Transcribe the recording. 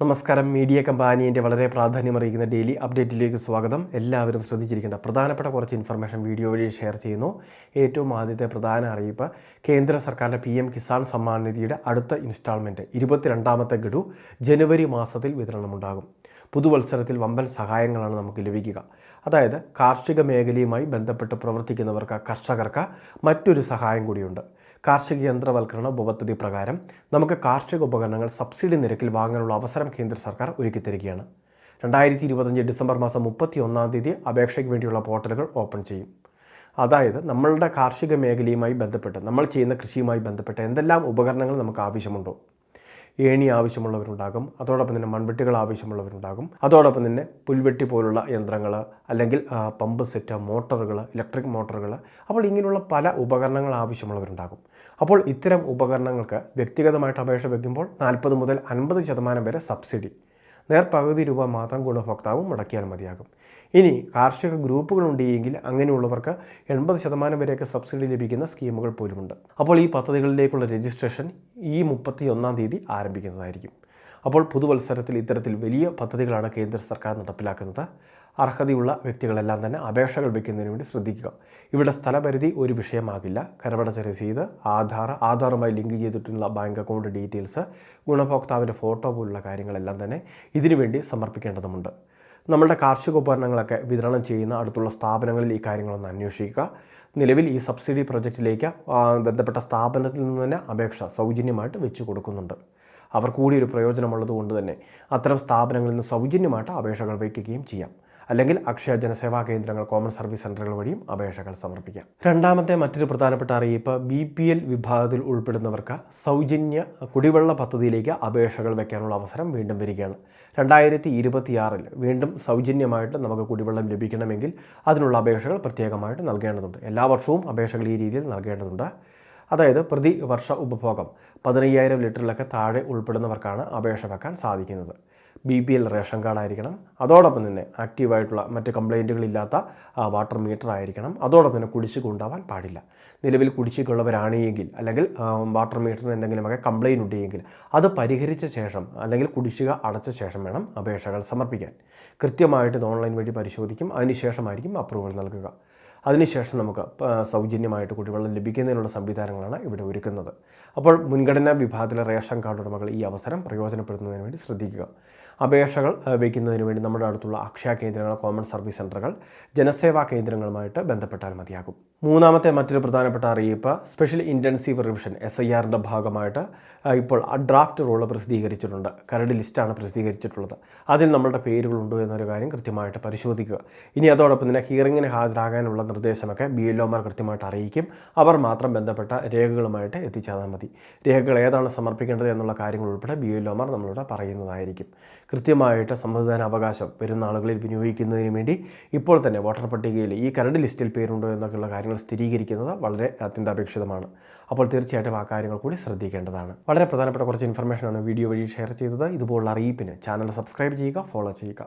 നമസ്കാരം. മീഡിയ കമ്പാനിയന്റെ വളരെ പ്രാധാന്യമറിയിക്കുന്ന ഡെയിലി അപ്ഡേറ്റിലേക്ക് സ്വാഗതം. എല്ലാവരും ശ്രദ്ധിച്ചിരിക്കേണ്ട പ്രധാനപ്പെട്ട കുറച്ച് ഇൻഫർമേഷൻ വീഡിയോ വഴി ഷെയർ ചെയ്യുന്നു. ഏറ്റവും ആദ്യത്തെ പ്രധാന അറിയിപ്പ് കേന്ദ്ര സർക്കാരിന്റെ പി എം കിസാൻ സമ്മാൻ നിധിയുടെ അടുത്ത ഇൻസ്റ്റാൾമെന്റ് ഇരുപത്തിരണ്ടാമത്തെ ഗഡു ജനുവരി മാസത്തിൽ വിതരണമുണ്ടാകും. പുതുവത്സരത്തിൽ വമ്പൻ സഹായങ്ങളാണ് നമുക്ക് ലഭിക്കുക. അതായത് കാർഷിക മേഖലയുമായി ബന്ധപ്പെട്ട് പ്രവർത്തിക്കുന്നവർക്ക് കർഷകർക്ക് മറ്റൊരു സഹായം കൂടിയുണ്ട്. കാർഷിക യന്ത്രവൽക്കരണ ഉപപദ്ധതി പ്രകാരം നമുക്ക് കാർഷിക ഉപകരണങ്ങൾ സബ്സിഡി നിരക്കിൽ വാങ്ങാനുള്ള അവസരം കേന്ദ്ര സർക്കാർ ഒരുക്കിത്തരികയാണ് രണ്ടായിരത്തി ഇരുപത്തഞ്ച് ഡിസംബർ മാസം മുപ്പത്തി ഒന്നാം തീയതി അപേക്ഷയ്ക്ക് വേണ്ടിയുള്ള പോർട്ടലുകൾ ഓപ്പൺ ചെയ്യും. അതായത് നമ്മളുടെ കാർഷിക മേഖലയുമായി ബന്ധപ്പെട്ട് നമ്മൾ ചെയ്യുന്ന കൃഷിയുമായി ബന്ധപ്പെട്ട് എന്തെല്ലാം ഉപകരണങ്ങൾ നമുക്ക് ആവശ്യമുണ്ടോ? ഏണി ആവശ്യമുള്ളവരുണ്ടാകും. അതോടൊപ്പം തന്നെ മൺവെട്ടികൾ ആവശ്യമുള്ളവരുണ്ടാകും. അതോടൊപ്പം തന്നെ പുൽവെട്ടി പോലുള്ള യന്ത്രങ്ങൾ അല്ലെങ്കിൽ പമ്പ് സെറ്റ് മോട്ടോറുകൾ ഇലക്ട്രിക് മോട്ടോറുകൾ അപ്പോൾ ഇങ്ങനെയുള്ള പല ഉപകരണങ്ങൾ ആവശ്യമുള്ളവരുണ്ടാകും. അപ്പോൾ ഇത്തരം ഉപകരണങ്ങൾക്ക് വ്യക്തിഗതമായിട്ട് അപേക്ഷ വയ്ക്കുമ്പോൾ നാൽപ്പത് മുതൽ അൻപത് ശതമാനം വരെ സബ്സിഡി. നേർ പകുതി രൂപ മാത്രം ഗുണഭോക്താവും മുടക്കിയാൽ മതിയാകും. ഇനി കാർഷിക ഗ്രൂപ്പുകളുണ്ട് എങ്കിൽ അങ്ങനെയുള്ളവർക്ക് എൺപത് ശതമാനം വരെയൊക്കെ സബ്സിഡി ലഭിക്കുന്ന സ്കീമുകൾ പോലുമുണ്ട്. അപ്പോൾ ഈ പദ്ധതികളിലേക്കുള്ള രജിസ്ട്രേഷൻ ഈ മുപ്പത്തി ഒന്നാം തീയതി ആരംഭിക്കുന്നതായിരിക്കും. അപ്പോൾ പുതുവത്സരത്തിൽ ഇത്തരത്തിൽ വലിയ പദ്ധതികളാണ് കേന്ദ്ര സർക്കാർ നടപ്പിലാക്കുന്നത്. അർഹതയുള്ള വ്യക്തികളെല്ലാം തന്നെ അപേക്ഷകൾ വയ്ക്കുന്നതിന് വേണ്ടി ശ്രദ്ധിക്കുക. ഇവിടെ സ്ഥലപരിധി ഒരു വിഷയമാകില്ല. കരവടച്ച രസീത് ആധാർ ആധാറുമായി ലിങ്ക് ചെയ്തിട്ടുള്ള ബാങ്ക് അക്കൗണ്ട് ഡീറ്റെയിൽസ് ഗുണഭോക്താവിന്റെ ഫോട്ടോ പോലുള്ള കാര്യങ്ങളെല്ലാം തന്നെ ഇതിനുവേണ്ടി സമർപ്പിക്കേണ്ടതുണ്ട് നമ്മളുടെ കാർഷിക ഉപകരണങ്ങളൊക്കെ വിതരണം ചെയ്യുന്ന അടുത്തുള്ള സ്ഥാപനങ്ങളിൽ ഈ കാര്യങ്ങളൊന്ന് അന്വേഷിക്കുക. നിലവിൽ ഈ സബ്സിഡി പ്രൊജക്റ്റിലേക്ക് ബന്ധപ്പെട്ട സ്ഥാപനത്തിൽ നിന്ന് തന്നെ അപേക്ഷ സൗജന്യമായിട്ട് വെച്ച് കൊടുക്കുന്നുണ്ട്. അവർ കൂടി ഒരു പ്രയോജനമുള്ളത് കൊണ്ട് തന്നെ അത്തരം സ്ഥാപനങ്ങളിൽ നിന്ന് സൗജന്യമായിട്ട് അപേക്ഷകൾ വയ്ക്കുകയും ചെയ്യാം. അല്ലെങ്കിൽ അക്ഷയ ജനസേവാ കേന്ദ്രങ്ങൾ കോമൺ സർവീസ് സെന്ററുകൾ വഴിയും അപേക്ഷകൾ സമർപ്പിക്കാം. രണ്ടാമത്തെ മറ്റൊരു പ്രധാനപ്പെട്ട അറിയിപ്പ് ബി പി എൽ വിഭാഗത്തിൽ ഉൾപ്പെടുന്നവർക്ക് സൗജന്യ കുടിവെള്ള പദ്ധതിയിലേക്ക് അപേക്ഷകൾ വയ്ക്കാനുള്ള അവസരം വീണ്ടും വരികയാണ്. രണ്ടായിരത്തി ഇരുപത്തിയാറിൽ വീണ്ടും സൗജന്യമായിട്ട് നമുക്ക് കുടിവെള്ളം ലഭിക്കണമെങ്കിൽ അതിനുള്ള അപേക്ഷകൾ പ്രത്യേകമായിട്ട് നൽകേണ്ടതുണ്ട്. എല്ലാ വർഷവും അപേക്ഷകൾ ഈ രീതിയിൽ നൽകേണ്ടതുണ്ട്. അതായത് പ്രതി വർഷ ഉപഭോഗം പതിനയ്യായിരം ലിറ്ററിലൊക്കെ താഴെ ഉൾപ്പെടുന്നവർക്കാണ് അപേക്ഷ വെക്കാൻ സാധിക്കുന്നത്. B P L ration card ആയിരിക്കണം. അതോടൊപ്പം തന്നെ ആക്റ്റീവായിട്ടുള്ള മറ്റ് കംപ്ലൈന്റുകളില്ലാത്ത വാട്ടർ മീറ്റർ ആയിരിക്കണം. അതോടൊപ്പം തന്നെ കുടിശ്ശിക ഉണ്ടാവാൻ പാടില്ല. നിലവിൽ കുടിശ്ശികയുള്ളവരാണെങ്കിൽ അല്ലെങ്കിൽ വാട്ടർ മീറ്ററിന് എന്തെങ്കിലുമൊക്കെ കംപ്ലൈന്റ് ഉണ്ടെങ്കിൽ അത് പരിഹരിച്ച ശേഷം അല്ലെങ്കിൽ കുടിശ്ശിക അടച്ച ശേഷം വേണം അപേക്ഷകൾ സമർപ്പിക്കാൻ. കൃത്യമായിട്ട് ഇത് ഓൺലൈൻ വഴി പരിശോധിക്കും. അതിനുശേഷമായിരിക്കും അപ്രൂവൽ നൽകുക. അതിനുശേഷം നമുക്ക് സൗജന്യമായിട്ട് കുടിവെള്ളം ലഭിക്കുന്നതിനുള്ള സംവിധാനങ്ങളാണ് ഇവിടെ ഒരുക്കുന്നത്. അപ്പോൾ മുൻഗണനാ വിഭാഗത്തിലെ റേഷൻ കാർഡ് ഉടമകൾ ഈ അവസരം പ്രയോജനപ്പെടുത്തുന്നതിന് വേണ്ടി ശ്രദ്ധിക്കുക. അപേക്ഷകൾ ആ, വയ്ക്കുന്നതിന് വേണ്ടി നമ്മുടെ അടുത്തുള്ള അക്ഷയ കേന്ദ്രങ്ങൾ കോമൺ സർവീസ് സെന്ററുകൾ ജനസേവാ കേന്ദ്രങ്ങളുമായിട്ട് ബന്ധപ്പെട്ടാൽ മതിയാകും. മൂന്നാമത്തെ മറ്റൊരു പ്രധാനപ്പെട്ട അറിയിപ്പ് special intensive revision S I ആറിന്റെ ഭാഗമായിട്ട് ആ, ഇപ്പോൾ ഡ്രാഫ്റ്റ് റോൾ പ്രസിദ്ധീകരിച്ചിട്ടുണ്ട്. കരട് ലിസ്റ്റാണ് പ്രസിദ്ധീകരിച്ചിട്ടുള്ളത്. അതിൽ നമ്മളുടെ പേരുകളുണ്ടോ എന്നൊരു കാര്യം കൃത്യമായിട്ട് പരിശോധിക്കുക. ഇനി അതോടൊപ്പം തന്നെ ഹിയറിങ്ങിന് ഹാജരാകാനുള്ള നിർദ്ദേശമൊക്കെ ബി എൽ ഒമാർ കൃത്യമായിട്ട് അറിയിക്കും. അവർ മാത്രം ബന്ധപ്പെട്ട രേഖകളുമായിട്ട് എത്തിച്ചാൽ മതി. രേഖകൾ ഏതാണ് സമർപ്പിക്കേണ്ടത് എന്നുള്ള കാര്യങ്ങൾ ഉൾപ്പെടെ ബി എൽ ഒമാർ നമ്മളോട് പറയുന്നതായിരിക്കും. കൃത്യമായിട്ട് സമ്മതിദാന അവകാശം വരുന്ന ആളുകളിൽ വിനിയോഗിക്കുന്നതിന് വേണ്ടി ഇപ്പോൾ തന്നെ വോട്ടർ പട്ടികയിൽ ഈ കരട് ലിസ്റ്റിൽ പേരുണ്ടോ എന്നൊക്കെയുള്ള കാര്യങ്ങൾ സ്ഥിരീകരിക്കുന്നത് വളരെ അത്യന്താപേക്ഷിതമാണ്. അപ്പോൾ തീർച്ചയായിട്ടും ആ കാര്യങ്ങൾ കൂടി ശ്രദ്ധിക്കേണ്ടതാണ്. വളരെ പ്രധാനപ്പെട്ട കുറച്ച് ഇൻഫർമേഷനാണ് വീഡിയോ വഴി ഷെയർ ചെയ്തത്. ഇതുപോലുള്ള അറിയിപ്പിന് ചാനൽ സബ്സ്ക്രൈബ് ചെയ്യുക ഫോളോ ചെയ്യുക.